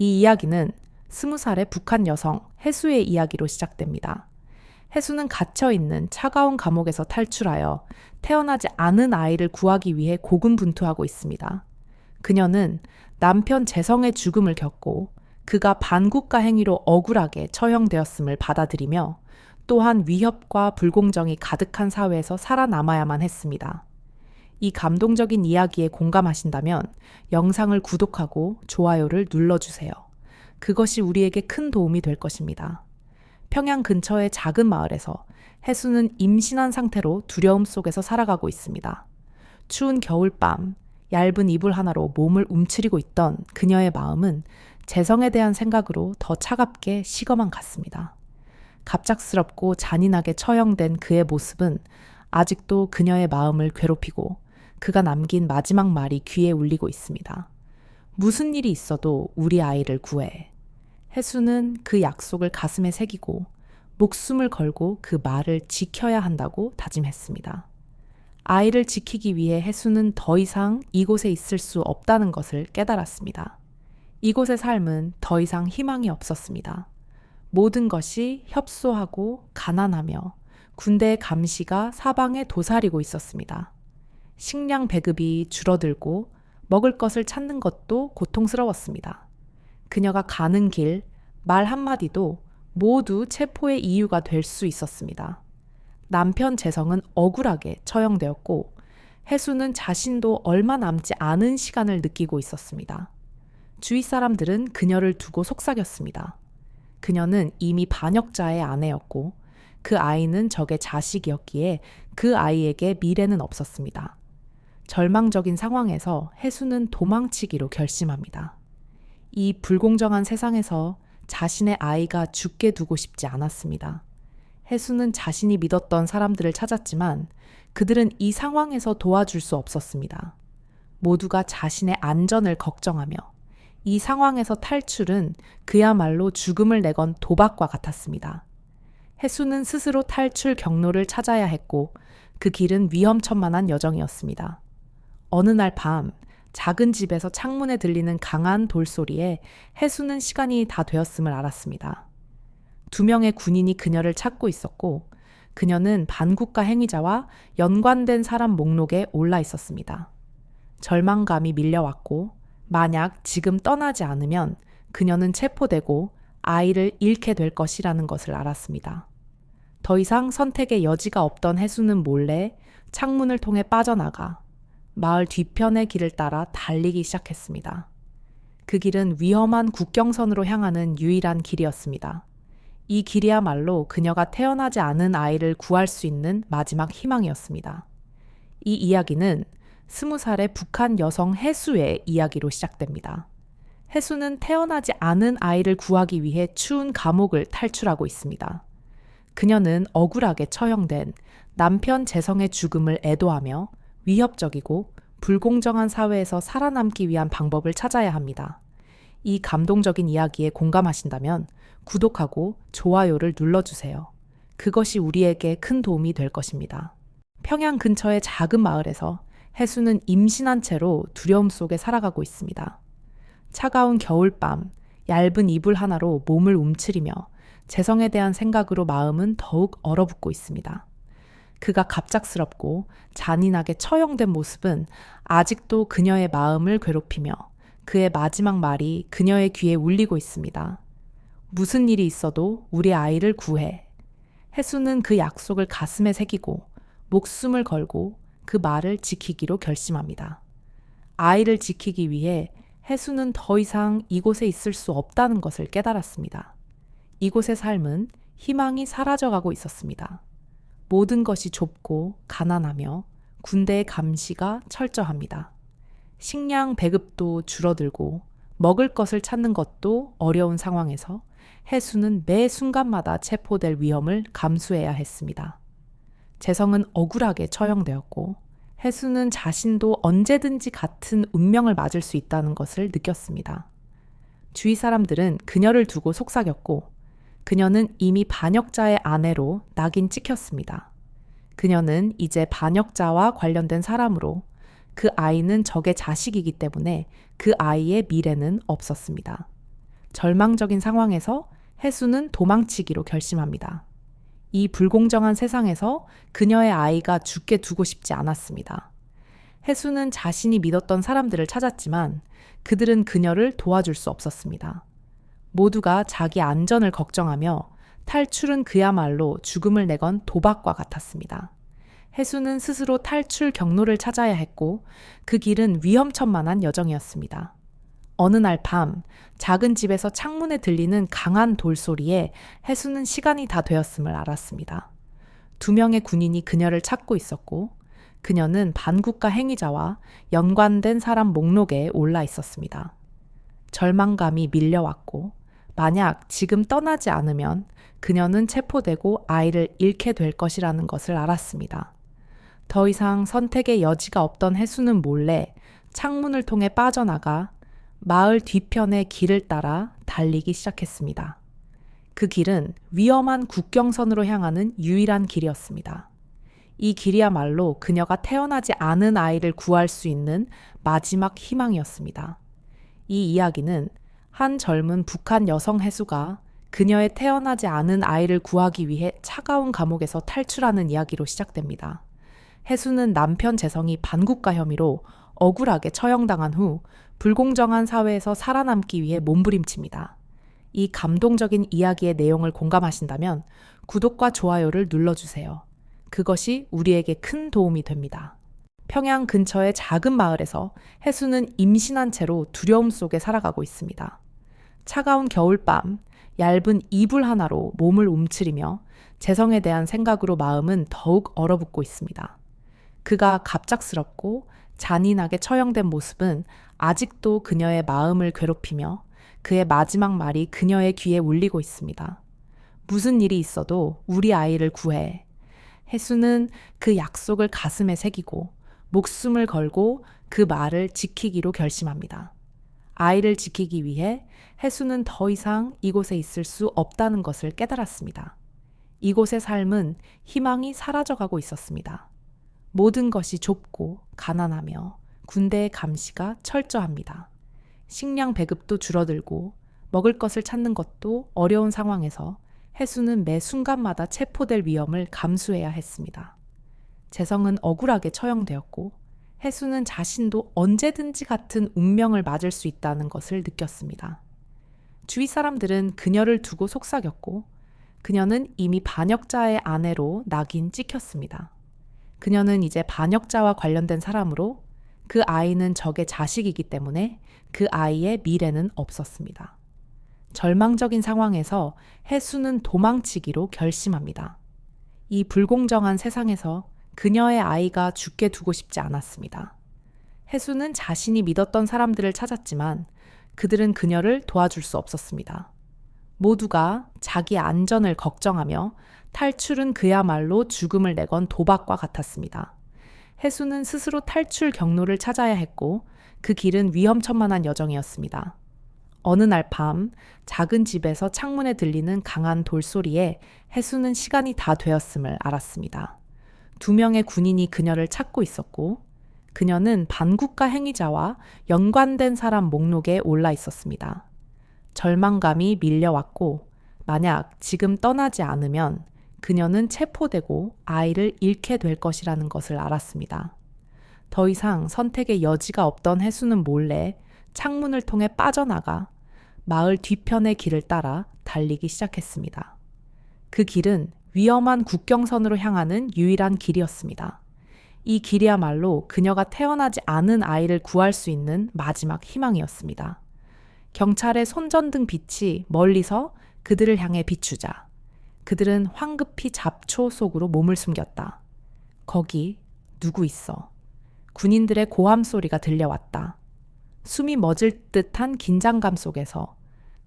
이 이야기는 스무 살의 북한 여성 해수의 이야기로 시작됩니다. 해수는 갇혀 있는 차가운 감옥에서 탈출하여 태어나지 않은 아이를 구하기 위해 고군분투하고 있습니다. 그녀는 남편 재성의 죽음을 겪고 그가 반국가 행위로 억울하게 처형되었음을 받아들이며 또한 위협과 불공정이 가득한 사회에서 살아남아야만 했습니다. 이 감동적인 이야기에 공감하신다면 영상을 구독하고 좋아요를 눌러주세요. 그것이 우리에게 큰 도움이 될 것입니다. 평양 근처의 작은 마을에서 해수는 임신한 상태로 두려움 속에서 살아가고 있습니다. 추운 겨울밤, 얇은 이불 하나로 몸을 움츠리고 있던 그녀의 마음은 재성에 대한 생각으로 더 차갑게 식어만 갔습니다. 갑작스럽고 잔인하게 처형된 그의 모습은 아직도 그녀의 마음을 괴롭히고 그가 남긴 마지막 말이 귀에 울리고 있습니다. 무슨 일이 있어도 우리 아이를 구해. 해수는 그 약속을 가슴에 새기고 목숨을 걸고 그 말을 지켜야 한다고 다짐했습니다. 아이를 지키기 위해 해수는 더 이상 이곳에 있을 수 없다는 것을 깨달았습니다. 이곳의 삶은 더 이상 희망이 없었습니다. 모든 것이 협소하고 가난하며 군대의 감시가 사방에 도사리고 있었습니다. 식량 배급이 줄어들고 먹을 것을 찾는 것도 고통스러웠습니다. 그녀가 가는 길, 말 한마디도 모두 체포의 이유가 될 수 있었습니다. 남편 재성은 억울하게 처형되었고 해수는 자신도 얼마 남지 않은 시간을 느끼고 있었습니다. 주위 사람들은 그녀를 두고 속삭였습니다. 그녀는 이미 반역자의 아내였고 그 아이는 적의 자식이었기에 그 아이에게 미래는 없었습니다. 절망적인 상황에서 해수는 도망치기로 결심합니다. 이 불공정한 세상에서 자신의 아이가 죽게 두고 싶지 않았습니다. 해수는 자신이 믿었던 사람들을 찾았지만 그들은 이 상황에서 도와줄 수 없었습니다. 모두가 자신의 안전을 걱정하며 이 상황에서 탈출은 그야말로 죽음을 내건 도박과 같았습니다. 해수는 스스로 탈출 경로를 찾아야 했고 그 길은 위험천만한 여정이었습니다. 어느 날 밤 작은 집에서 창문에 들리는 강한 돌소리에 해수는 시간이 다 되었음을 알았습니다. 두 명의 군인이 그녀를 찾고 있었고 그녀는 반국가 행위자와 연관된 사람 목록에 올라 있었습니다. 절망감이 밀려왔고 만약 지금 떠나지 않으면 그녀는 체포되고 아이를 잃게 될 것이라는 것을 알았습니다. 더 이상 선택의 여지가 없던 해수는 몰래 창문을 통해 빠져나가 마을 뒤편의 길을 따라 달리기 시작했습니다. 그 길은 위험한 국경선으로 향하는 유일한 길이었습니다. 이 길이야말로 그녀가 태어나지 않은 아이를 구할 수 있는 마지막 희망이었습니다. 이 이야기는 스무 살의 북한 여성 해수의 이야기로 시작됩니다. 해수는 태어나지 않은 아이를 구하기 위해 추운 감옥을 탈출하고 있습니다. 그녀는 억울하게 처형된 남편 재성의 죽음을 애도하며 위협적이고 불공정한 사회에서 살아남기 위한 방법을 찾아야 합니다. 이 감동적인 이야기에 공감하신다면 구독하고 좋아요를 눌러주세요. 그것이 우리에게 큰 도움이 될 것입니다. 평양 근처의 작은 마을에서 해수는 임신한 채로 두려움 속에 살아가고 있습니다. 차가운 겨울밤, 얇은 이불 하나로 몸을 움츠리며 재성에 대한 생각으로 마음은 더욱 얼어붙고 있습니다. 그가 갑작스럽고 잔인하게 처형된 모습은 아직도 그녀의 마음을 괴롭히며 그의 마지막 말이 그녀의 귀에 울리고 있습니다. 무슨 일이 있어도 우리 아이를 구해. 해수는 그 약속을 가슴에 새기고 목숨을 걸고 그 말을 지키기로 결심합니다. 아이를 지키기 위해 해수는 더 이상 이곳에 있을 수 없다는 것을 깨달았습니다. 이곳의 삶은 희망이 사라져가고 있었습니다. 모든 것이 좁고 가난하며 군대의 감시가 철저합니다. 식량 배급도 줄어들고 먹을 것을 찾는 것도 어려운 상황에서 해수는 매 순간마다 체포될 위험을 감수해야 했습니다. 재성은 억울하게 처형되었고 해수는 자신도 언제든지 같은 운명을 맞을 수 있다는 것을 느꼈습니다. 주위 사람들은 그녀를 두고 속삭였고 그녀는 이미 반역자의 아내로 낙인 찍혔습니다. 그녀는 이제 반역자와 관련된 사람으로 그 아이는 적의 자식이기 때문에 그 아이의 미래는 없었습니다. 절망적인 상황에서 해수는 도망치기로 결심합니다. 이 불공정한 세상에서 그녀의 아이가 죽게 두고 싶지 않았습니다. 해수는 자신이 믿었던 사람들을 찾았지만 그들은 그녀를 도와줄 수 없었습니다. 모두가 자기 안전을 걱정하며 탈출은 그야말로 죽음을 내건 도박과 같았습니다. 해수는 스스로 탈출 경로를 찾아야 했고 그 길은 위험천만한 여정이었습니다. 어느 날 밤 작은 집에서 창문에 들리는 강한 돌소리에 해수는 시간이 다 되었음을 알았습니다. 두 명의 군인이 그녀를 찾고 있었고 그녀는 반국가 행위자와 연관된 사람 목록에 올라 있었습니다. 절망감이 밀려왔고 만약 지금 떠나지 않으면 그녀는 체포되고 아이를 잃게 될 것이라는 것을 알았습니다. 더 이상 선택의 여지가 없던 해수는 몰래 창문을 통해 빠져나가 마을 뒤편의 길을 따라 달리기 시작했습니다. 그 길은 위험한 국경선으로 향하는 유일한 길이었습니다. 이 길이야말로 그녀가 태어나지 않은 아이를 구할 수 있는 마지막 희망이었습니다. 이 이야기는 한 젊은 북한 여성 해수가 그녀의 태어나지 않은 아이를 구하기 위해 차가운 감옥에서 탈출하는 이야기로 시작됩니다. 해수는 남편 재성이 반국가 혐의로 억울하게 처형당한 후 불공정한 사회에서 살아남기 위해 몸부림칩니다. 이 감동적인 이야기의 내용을 공감하신다면 구독과 좋아요를 눌러주세요. 그것이 우리에게 큰 도움이 됩니다. 평양 근처의 작은 마을에서 해수는 임신한 채로 두려움 속에 살아가고 있습니다. 차가운 겨울밤, 얇은 이불 하나로 몸을 움츠리며 재성에 대한 생각으로 마음은 더욱 얼어붙고 있습니다. 그가 갑작스럽고 잔인하게 처형된 모습은 아직도 그녀의 마음을 괴롭히며 그의 마지막 말이 그녀의 귀에 울리고 있습니다. 무슨 일이 있어도 우리 아이를 구해. 해수는 그 약속을 가슴에 새기고 목숨을 걸고 그 말을 지키기로 결심합니다. 아이를 지키기 위해 해수는 더 이상 이곳에 있을 수 없다는 것을 깨달았습니다. 이곳의 삶은 희망이 사라져가고 있었습니다. 모든 것이 좁고 가난하며 군대의 감시가 철저합니다. 식량 배급도 줄어들고 먹을 것을 찾는 것도 어려운 상황에서 해수는 매 순간마다 체포될 위험을 감수해야 했습니다. 재성은 억울하게 처형되었고 해수는 자신도 언제든지 같은 운명을 맞을 수 있다는 것을 느꼈습니다. 주위 사람들은 그녀를 두고 속삭였고 그녀는 이미 반역자의 아내로 낙인 찍혔습니다. 그녀는 이제 반역자와 관련된 사람으로 그 아이는 적의 자식이기 때문에 그 아이의 미래는 없었습니다. 절망적인 상황에서 해수는 도망치기로 결심합니다. 이 불공정한 세상에서 그녀의 아이가 죽게 두고 싶지 않았습니다. 해수는 자신이 믿었던 사람들을 찾았지만 그들은 그녀를 도와줄 수 없었습니다. 모두가 자기 안전을 걱정하며 탈출은 그야말로 죽음을 내건 도박과 같았습니다. 해수는 스스로 탈출 경로를 찾아야 했고 그 길은 위험천만한 여정이었습니다. 어느 날 밤 작은 집에서 창문에 들리는 강한 돌소리에 해수는 시간이 다 되었음을 알았습니다. 두 명의 군인이 그녀를 찾고 있었고 그녀는 반국가 행위자와 연관된 사람 목록에 올라 있었습니다. 절망감이 밀려왔고 만약 지금 떠나지 않으면 그녀는 체포되고 아이를 잃게 될 것이라는 것을 알았습니다. 더 이상 선택의 여지가 없던 해수는 몰래 창문을 통해 빠져나가 마을 뒤편의 길을 따라 달리기 시작했습니다. 그 길은 위험한 국경선으로 향하는 유일한 길이었습니다. 이 길이야말로 그녀가 태어나지 않은 아이를 구할 수 있는 마지막 희망이었습니다. 경찰의 손전등 빛이 멀리서 그들을 향해 비추자 그들은 황급히 잡초 속으로 몸을 숨겼다. 거기 누구 있어? 군인들의 고함 소리가 들려왔다. 숨이 멎을 듯한 긴장감 속에서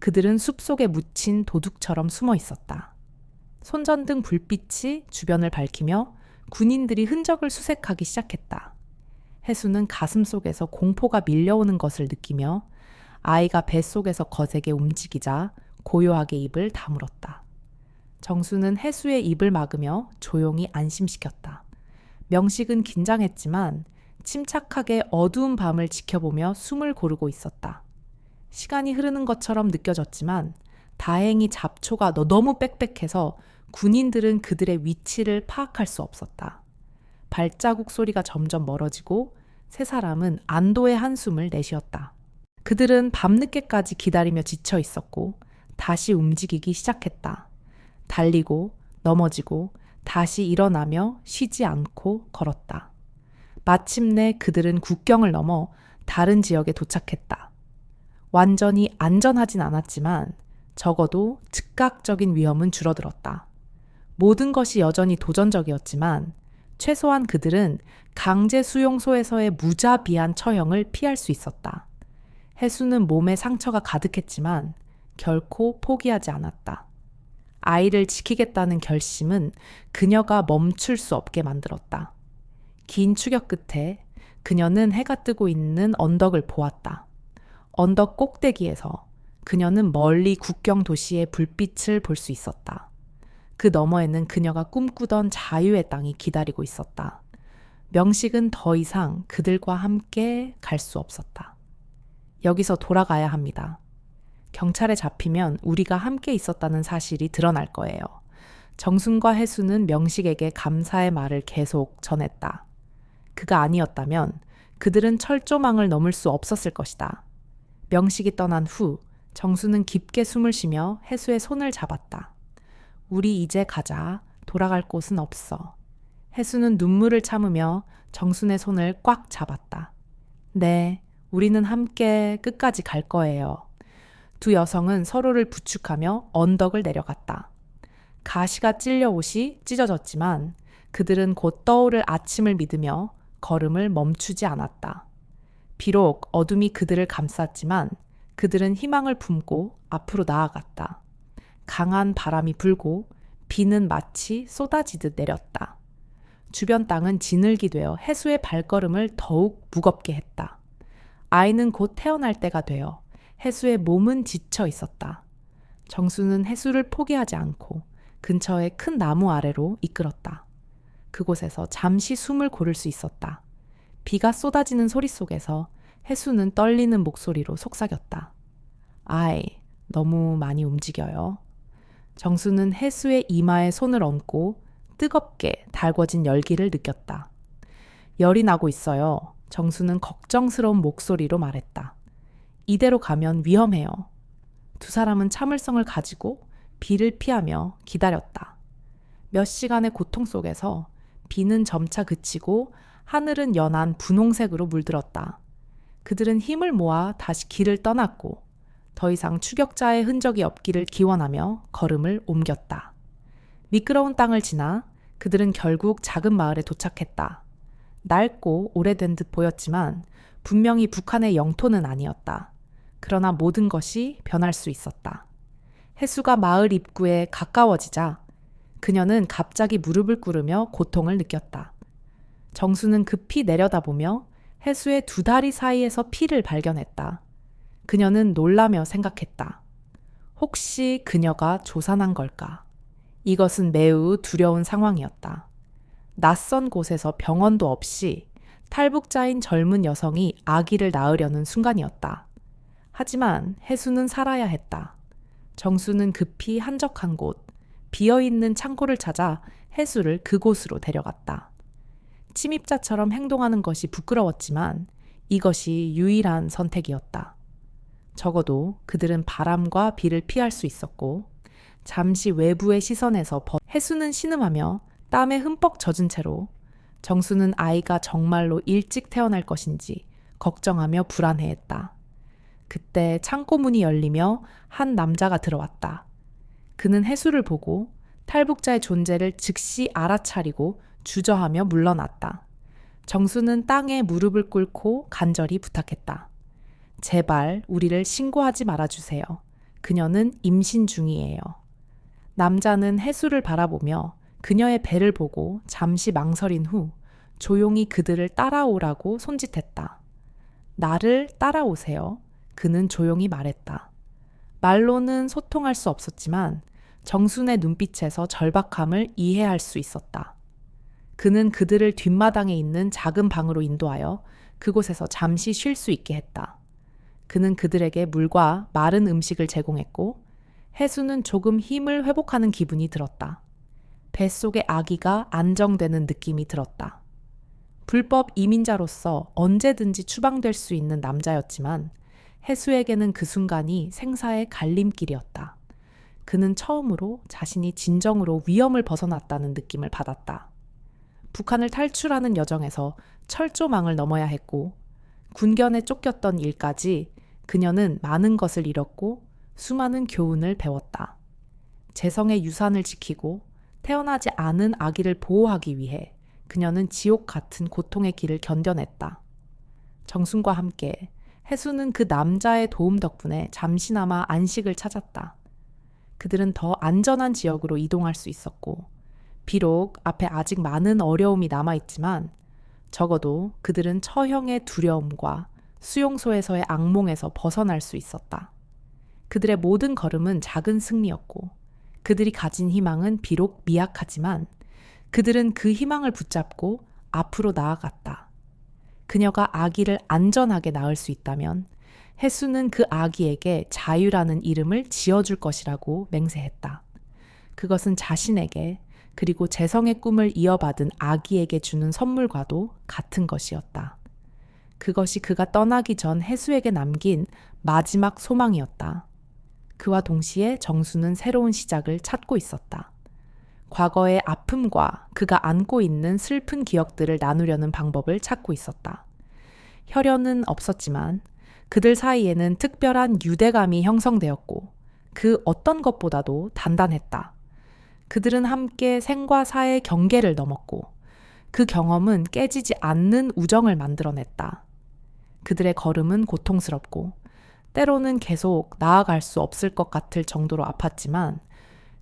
그들은 숲속에 묻힌 도둑처럼 숨어 있었다. 손전등 불빛이 주변을 밝히며 군인들이 흔적을 수색하기 시작했다. 해수는 가슴 속에서 공포가 밀려오는 것을 느끼며 아이가 뱃속에서 거세게 움직이자 고요하게 입을 다물었다. 정수는 해수의 입을 막으며 조용히 안심시켰다. 명식은 긴장했지만 침착하게 어두운 밤을 지켜보며 숨을 고르고 있었다. 시간이 흐르는 것처럼 느껴졌지만 다행히 잡초가 너- 너무 빽빽해서 군인들은 그들의 위치를 파악할 수 없었다. 발자국 소리가 점점 멀어지고 세 사람은 안도의 한숨을 내쉬었다. 그들은 밤늦게까지 기다리며 지쳐 있었고 다시 움직이기 시작했다. 달리고 넘어지고 다시 일어나며 쉬지 않고 걸었다. 마침내 그들은 국경을 넘어 다른 지역에 도착했다. 완전히 안전하진 않았지만 적어도 즉각적인 위험은 줄어들었다. 모든 것이 여전히 도전적이었지만 최소한 그들은 강제 수용소에서의 무자비한 처형을 피할 수 있었다. 해수는 몸에 상처가 가득했지만 결코 포기하지 않았다. 아이를 지키겠다는 결심은 그녀가 멈출 수 없게 만들었다. 긴 추격 끝에 그녀는 해가 뜨고 있는 언덕을 보았다. 언덕 꼭대기에서 그녀는 멀리 국경 도시의 불빛을 볼 수 있었다. 그 너머에는 그녀가 꿈꾸던 자유의 땅이 기다리고 있었다. 명식은 더 이상 그들과 함께 갈 수 없었다. 여기서 돌아가야 합니다. 경찰에 잡히면 우리가 함께 있었다는 사실이 드러날 거예요. 정순과 해수는 명식에게 감사의 말을 계속 전했다. 그가 아니었다면 그들은 철조망을 넘을 수 없었을 것이다. 명식이 떠난 후 정수는 깊게 숨을 쉬며 해수의 손을 잡았다. 우리 이제 가자. 돌아갈 곳은 없어. 해수는 눈물을 참으며 정순의 손을 꽉 잡았다. 네, 우리는 함께 끝까지 갈 거예요. 두 여성은 서로를 부축하며 언덕을 내려갔다. 가시가 찔려 옷이 찢어졌지만 그들은 곧 떠오를 아침을 믿으며 걸음을 멈추지 않았다. 비록 어둠이 그들을 감쌌지만 그들은 희망을 품고 앞으로 나아갔다. 강한 바람이 불고 비는 마치 쏟아지듯 내렸다. 주변 땅은 진흙이 되어 해수의 발걸음을 더욱 무겁게 했다. 아이는 곧 태어날 때가 되어 해수의 몸은 지쳐 있었다. 정수는 해수를 포기하지 않고 근처의 큰 나무 아래로 이끌었다. 그곳에서 잠시 숨을 고를 수 있었다. 비가 쏟아지는 소리 속에서 해수는 떨리는 목소리로 속삭였다. 아이, 너무 많이 움직여요. 정수는 해수의 이마에 손을 얹고 뜨겁게 달궈진 열기를 느꼈다. 열이 나고 있어요. 정수는 걱정스러운 목소리로 말했다. 이대로 가면 위험해요. 두 사람은 참을성을 가지고 비를 피하며 기다렸다. 몇 시간의 고통 속에서 비는 점차 그치고 하늘은 연한 분홍색으로 물들었다. 그들은 힘을 모아 다시 길을 떠났고 더 이상 추격자의 흔적이 없기를 기원하며 걸음을 옮겼다. 미끄러운 땅을 지나 그들은 결국 작은 마을에 도착했다. 낡고 오래된 듯 보였지만 분명히 북한의 영토는 아니었다. 그러나 모든 것이 변할 수 있었다. 해수가 마을 입구에 가까워지자 그녀는 갑자기 무릎을 꿇으며 고통을 느꼈다. 정수는 급히 내려다보며 해수의 두 다리 사이에서 피를 발견했다. 그녀는 놀라며 생각했다. 혹시 그녀가 조산한 걸까? 이것은 매우 두려운 상황이었다. 낯선 곳에서 병원도 없이 탈북자인 젊은 여성이 아기를 낳으려는 순간이었다. 하지만 해수는 살아야 했다. 정수는 급히 한적한 곳, 비어있는 창고를 찾아 해수를 그곳으로 데려갔다. 침입자처럼 행동하는 것이 부끄러웠지만 이것이 유일한 선택이었다. 적어도 그들은 바람과 비를 피할 수 있었고 잠시 외부의 시선에서 벗 해수는 신음하며 땀에 흠뻑 젖은 채로 정수는 아이가 정말로 일찍 태어날 것인지 걱정하며 불안해했다. 그때 창고 문이 열리며 한 남자가 들어왔다. 그는 해수를 보고 탈북자의 존재를 즉시 알아차리고 주저하며 물러났다. 정수는 땅에 무릎을 꿇고 간절히 부탁했다. 제발 우리를 신고하지 말아주세요. 그녀는 임신 중이에요. 남자는 해수를 바라보며 그녀의 배를 보고 잠시 망설인 후 조용히 그들을 따라오라고 손짓했다. 나를 따라오세요. 그는 조용히 말했다. 말로는 소통할 수 없었지만 정순의 눈빛에서 절박함을 이해할 수 있었다. 그는 그들을 뒷마당에 있는 작은 방으로 인도하여 그곳에서 잠시 쉴 수 있게 했다. 그는 그들에게 물과 마른 음식을 제공했고 해수는 조금 힘을 회복하는 기분이 들었다. 뱃속의 아기가 안정되는 느낌이 들었다. 불법 이민자로서 언제든지 추방될 수 있는 남자였지만 해수에게는 그 순간이 생사의 갈림길이었다. 그는 처음으로 자신이 진정으로 위험을 벗어났다는 느낌을 받았다. 북한을 탈출하는 여정에서 철조망을 넘어야 했고 군견에 쫓겼던 일까지 그녀는 많은 것을 잃었고 수많은 교훈을 배웠다. 재성의 유산을 지키고 태어나지 않은 아기를 보호하기 위해 그녀는 지옥 같은 고통의 길을 견뎌냈다. 정순과 함께 해수는 그 남자의 도움 덕분에 잠시나마 안식을 찾았다. 그들은 더 안전한 지역으로 이동할 수 있었고, 비록 앞에 아직 많은 어려움이 남아있지만, 적어도 그들은 처형의 두려움과 수용소에서의 악몽에서 벗어날 수 있었다. 그들의 모든 걸음은 작은 승리였고, 그들이 가진 희망은 비록 미약하지만, 그들은 그 희망을 붙잡고 앞으로 나아갔다. 그녀가 아기를 안전하게 낳을 수 있다면 해수는 그 아기에게 자유라는 이름을 지어줄 것이라고 맹세했다. 그것은 자신에게 그리고 재성의 꿈을 이어받은 아기에게 주는 선물과도 같은 것이었다. 그것이 그가 떠나기 전 해수에게 남긴 마지막 소망이었다. 그와 동시에 정수는 새로운 시작을 찾고 있었다. 과거의 아픔과 그가 안고 있는 슬픈 기억들을 나누려는 방법을 찾고 있었다. 혈연은 없었지만 그들 사이에는 특별한 유대감이 형성되었고 그 어떤 것보다도 단단했다. 그들은 함께 생과 사의 경계를 넘었고 그 경험은 깨지지 않는 우정을 만들어냈다. 그들의 걸음은 고통스럽고 때로는 계속 나아갈 수 없을 것 같을 정도로 아팠지만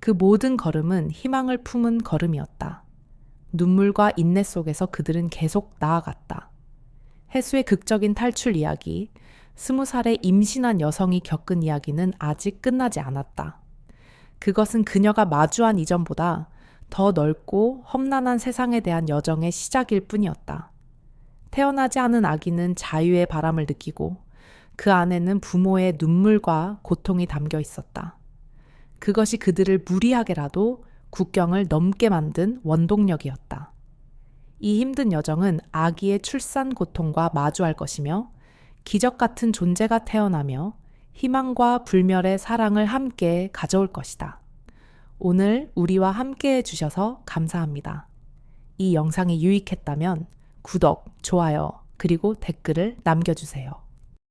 그 모든 걸음은 희망을 품은 걸음이었다. 눈물과 인내 속에서 그들은 계속 나아갔다. 해수의 극적인 탈출 이야기, 스무 살의 임신한 여성이 겪은 이야기는 아직 끝나지 않았다. 그것은 그녀가 마주한 이전보다 더 넓고 험난한 세상에 대한 여정의 시작일 뿐이었다. 태어나지 않은 아기는 자유의 바람을 느끼고 그 안에는 부모의 눈물과 고통이 담겨 있었다. 그것이 그들을 무리하게라도 국경을 넘게 만든 원동력이었다. 이 힘든 여정은 아기의 출산 고통과 마주할 것이며 기적 같은 존재가 태어나며 희망과 불멸의 사랑을 함께 가져올 것이다. 오늘 우리와 함께 해주셔서 감사합니다. 이 영상이 유익했다면 구독, 좋아요, 그리고 댓글을 남겨주세요.